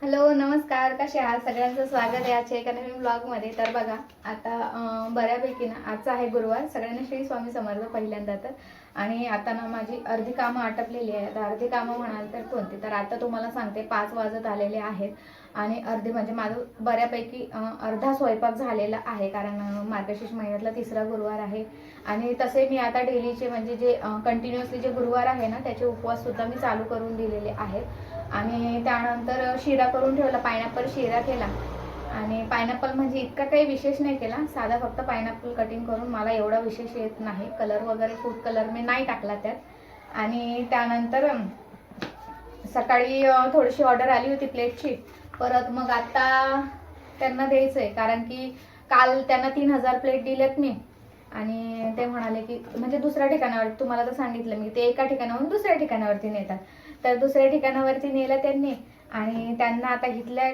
Hello नमस्कार. कसे आहात? सगळ्यांचं स्वागत आहे आजच्या एका नवीन ब्लॉगमध्ये तर बघा आता बऱ्यापैकी ना आजचा आहे गुरुवार. सगळ्यांना श्री स्वामी समर्थ पहिल्यांदा तर. आणि आता ना माझी अर्धी कामं आटपलेली आहेत. अर्धी कामं म्हणाल तर कोणती? तर आता तुम्हाला सांगते पाच वाजत आलेले आहेत. आणि अर्धी म्हणजे माझं बऱ्यापैकी अर्धा स्वयंपाक झालेला आहे. कारण मार्गशीर्ष महिन्यातला तिसरा गुरुवार आहे. आणि तसे मी आता डेलीचे म्हणजे जे कंटिन्युअसली जे गुरुवार आहे ना त्याचे उपवास सुद्धा मी चालू करून दिलेले आहेत. आणि त्यानंतर शिरा करून ठेवला पायनॅपल शिरा केला. आणि पायनॅपल म्हणजे इतका काही विशेष नाही केला साधा फक्त पायनॅपल कटिंग करून मला एवढा विशेष येत नाही. कलर वगैरे फूड कलर मी नाही टाकला त्यात. आणि त्यानंतर सकाळी थोडीशी ऑर्डर आली होती प्लेटची परत मग आता त्यांना द्यायचं आहे कारण की काल त्यांना तीन हजार प्लेट दिल्यात मी. आणि ते म्हणाले की म्हणजे दुसऱ्या ठिकाणावर तुम्हाला तर सांगितलं मी ते एका ठिकाणावरून दुसऱ्या ठिकाणावरती नेतात. तर दुसऱ्या ठिकाणावरती नेलं त्यांनी आणि त्यांना आता इथल्या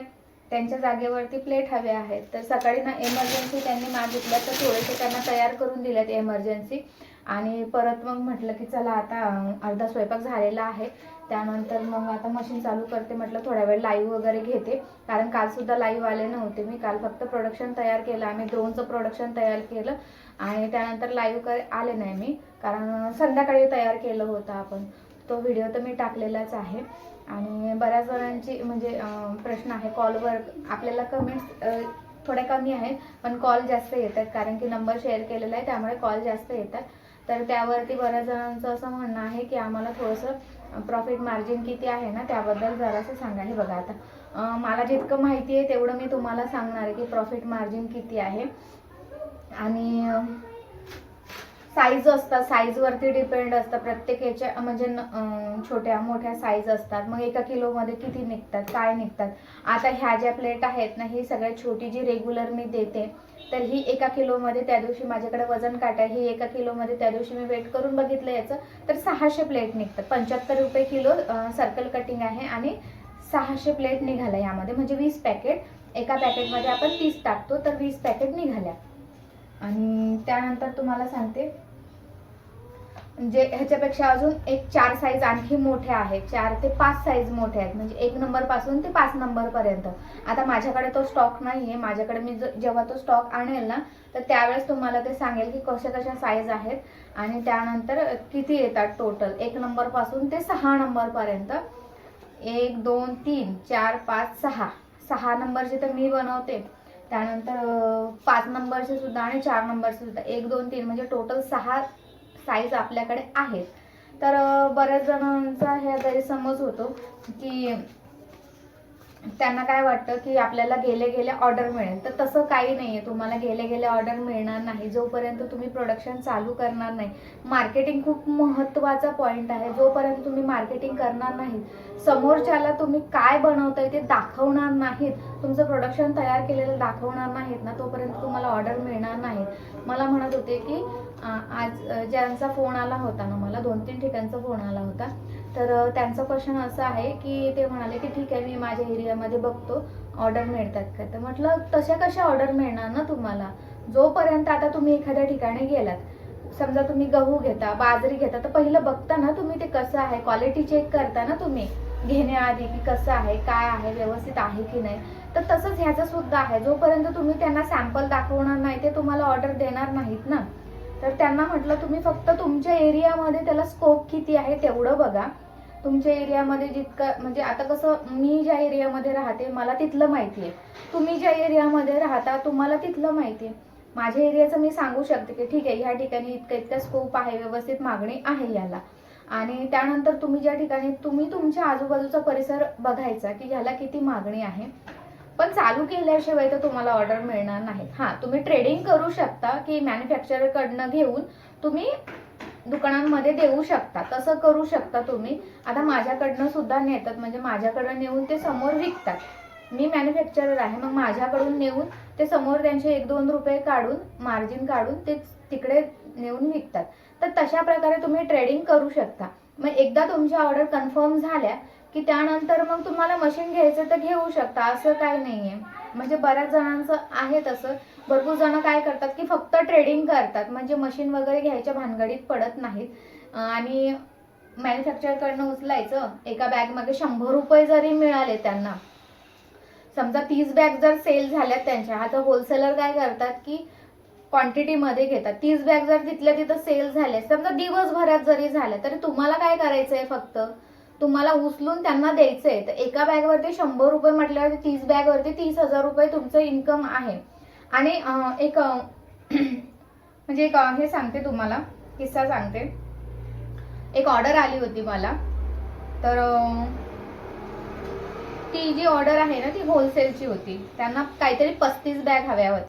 त्यांच्या जागेवरती प्लेट हवे आहेत. तर सकाळी ना एमर्जन्सी त्यांनी मागितल्या तर थोडेसे त्यांना तयार करून दिल्यात एमर्जन्सी आणि परत मग म्हटलं की चला आता अर्धा स्वयंपाक झालेला आहे. त्यानंतर मग आता मशीन चालू करते म्हटलं थोड्या वेळ लाईव्ह वगैरे घेते. कारण काल सुद्धा लाईव्ह आले नव्हते मी. काल फक्त प्रोडक्शन तयार केलं. आम्ही ड्रोनचं प्रोडक्शन तयार केलं. आणि त्यानंतर लाईव्ह कर आले नाही मी. कारण संध्याकाळी तयार केलं होतं आपण. तो व्हिडिओ तर मी टाकलेलाच आहे. आणि बऱ्याच जणांची म्हणजे प्रश्न आहे. कॉलवर आपल्याला कमेंट्स थोड्या कमी आहेत. पण कॉल जास्त येतात. कारण की नंबर शेअर केलेला आहे. त्यामुळे कॉल जास्त येतात. तर त्यावरती बऱ्याच जणांचं असं म्हणणं आहे की आम्हाला थोडंसं प्रॉफिट मार्जिन किती आहे ना त्याबद्दल जरासं सांगा. हे बघा आता मला जितकं माहिती आहे तेवढं मी तुम्हाला सांगणार आहे की प्रॉफिट मार्जिन किती आहे. आणि साईज असतात साईजवरती डिपेंड असतं. प्रत्येक ह्याच्या म्हणजे छोट्या मोठ्या साईज असतात. मग एका किलोमध्ये किती निघतात काय निघतात? आता ह्या ज्या प्लेट आहेत ना ही सगळ्यात छोटी जी रेग्युलर मी देते तर ही एका किलोमध्ये त्या दिवशी माझ्याकडे वजन काटा ही एका किलोमध्ये त्या दिवशी मी वेट करून बघितलं याचं तर सहाशे प्लेट निघतात. पंच्याहत्तर रुपये किलो सर्कल कटिंग आहे आणि सहाशे प्लेट निघाल्या यामध्ये. म्हणजे वीस पॅकेट एका पॅकेटमध्ये आपण तीस टाकतो तर वीस पॅकेट निघाल्या. आणि त्यानंतर तुम्हाला सांगते म्हणजे ह्याच्यापेक्षा अजून एक चार साईज आणखी मोठ्या आहेत. चार ते पाच साईज मोठे आहेत. म्हणजे एक नंबरपासून ते पाच नंबर पर्यंत. आता माझ्याकडे तो स्टॉक नाहीये. माझ्याकडे मी जेव्हा तो स्टॉक आणेल ना तर त्यावेळेस तुम्हाला ते सांगेल की कशा कशा साईज आहेत आणि त्यानंतर किती येतात टोटल एक नंबरपासून ते सहा नंबर पर्यंत. एक दोन तीन चार पाच सहा. सहा नंबरचे तर मी बनवते. त्यानंतर पाच नंबरचे सुद्धा आणि चार नंबरचे सुद्धा. एक दोन तीन. म्हणजे टोटल सहा साईज आपल्याकडे आहेत. तर बऱ्याच जणांचा हे गैरसमज होतो की त्यांना काय वाटतं की आपल्याला गेले गेले ऑर्डर मिळेल? तर तसं काही नाही आहे तुम्हाला गेले गेले ऑर्डर मिळणार नाही. जोपर्यंत तुम्ही प्रोडक्शन चालू करणार नाही. मार्केटिंग खूप महत्त्वाचा पॉईंट आहे. जोपर्यंत तुम्ही मार्केटिंग करणार नाही समोरच्याला तुम्ही काय बनवताय ते दाखवणार नाहीत. तुमचं प्रोडक्शन तयार केलेलं दाखवणार नाहीत ना तोपर्यंत तुम्हाला ऑर्डर मिळणार नाही. मला म्हणत होते की आज ज्यांचा फोन आला होता ना मला दोन तीन ठिकाणचा फोन आला होता. तर त्यांचं क्वेश्चन असं आहे की ते म्हणाले की ठीक आहे मी माझ्या एरियामध्ये बघतो ऑर्डर मिळतात का? तर म्हटलं तशा कशा ऑर्डर मिळणार ना तुम्हाला? जोपर्यंत आता तुम्ही एखाद्या ठिकाणी गेलात समजा तुम्ही गहू घेता बाजरी घेता तर पहिलं बघता ना तुम्ही ते कसं आहे? क्वालिटी चेक करता ना तुम्ही घेण्याआधी की कसं आहे काय आहे व्यवस्थित आहे की नाही? तर तसंच ह्याचं सुद्धा आहे. जोपर्यंत तुम्ही त्यांना सॅम्पल दाखवणार नाही ते तुम्हाला ऑर्डर देणार नाहीत ना? तर त्यांना म्हटलं तुम्ही फक्त तुमच्या एरियामध्ये त्याला स्कोप किती आहे तेवढं बघा. तुमच्या एरियामध्ये जितकं म्हणजे आता कसं मी ज्या एरियामध्ये राहते मला तिथलं माहिती आहे. तुम्ही ज्या एरियामध्ये राहता तुम्हाला तिथलं माहिती आहे. माझ्या एरियाचं मी सांगू शकते की ठीक आहे ह्या ठिकाणी इतकं इतकं स्कोप आहे व्यवस्थित मागणी आहे याला. आणि त्यानंतर तुम्ही ज्या ठिकाणी तुम्ही तुमच्या आजूबाजूचा परिसर बघायचा की ह्याला किती मागणी आहे. पण चालू केल्याशिवाय तर तुम्हाला ऑर्डर मिळणार नाही हां तुम्ही ट्रेडिंग करू शकता की मॅन्युफॅक्चरकडनं घेऊन तुम्ही दुकानांमध्ये देऊ शकता. तसं करू शकता तुम्ही. आता माझ्याकडनं सुद्धा नेतात. म्हणजे माझ्याकडं नेऊन ते समोर विकतात. मी मॅन्युफॅक्चरर आहे. मग माझ्याकडून नेऊन ते समोर त्यांचे एक दोन रुपये काढून मार्जिन काढून ते तिकडे नेऊन विकतात. तर तशा प्रकारे तुम्ही ट्रेडिंग करू शकता. मग एकदा तुमच्या ऑर्डर कन्फर्म झाल्या की त्यानंतर मग तुम्हाला मशीन घ्यायचं तर घेऊ शकता. असं काही आहे म्हणजे बऱ्याच जणांचं आहे तसं. भरपूर जण काय करतात की फक्त ट्रेडिंग करतात. म्हणजे मशीन वगैरे घ्यायच्या भानगडीत पडत नाहीत. आणि मॅन्युफॅक्चरकडनं उचलायचं एका बॅगमध्ये शंभर रुपये जरी मिळाले त्यांना. समजा तीस बॅग जर सेल झाल्यात त्यांच्या आता होलसेलर काय करतात की क्वांटिटीमध्ये घेतात. तीस बॅग जर तिथल्या तिथं सेल झाले समजा दिवसभरात जरी झाल्या तरी तुम्हाला काय करायचंय फक्त? तुम्हाला उचलून त्यांना द्यायचंय. तर एका बॅगवरती शंभर रुपये म्हटल्यावरती तीस बॅगवरती तीस हजार रुपये तुमचं इन्कम आहे. आणि एक म्हणजे एक हे सांगते तुम्हाला किस्सा सांगते. एक ऑर्डर आली होती मला. तर ती जी ऑर्डर आहे ना ती होलसेलची होती. त्यांना काहीतरी पस्तीस बॅग हव्या होत्या.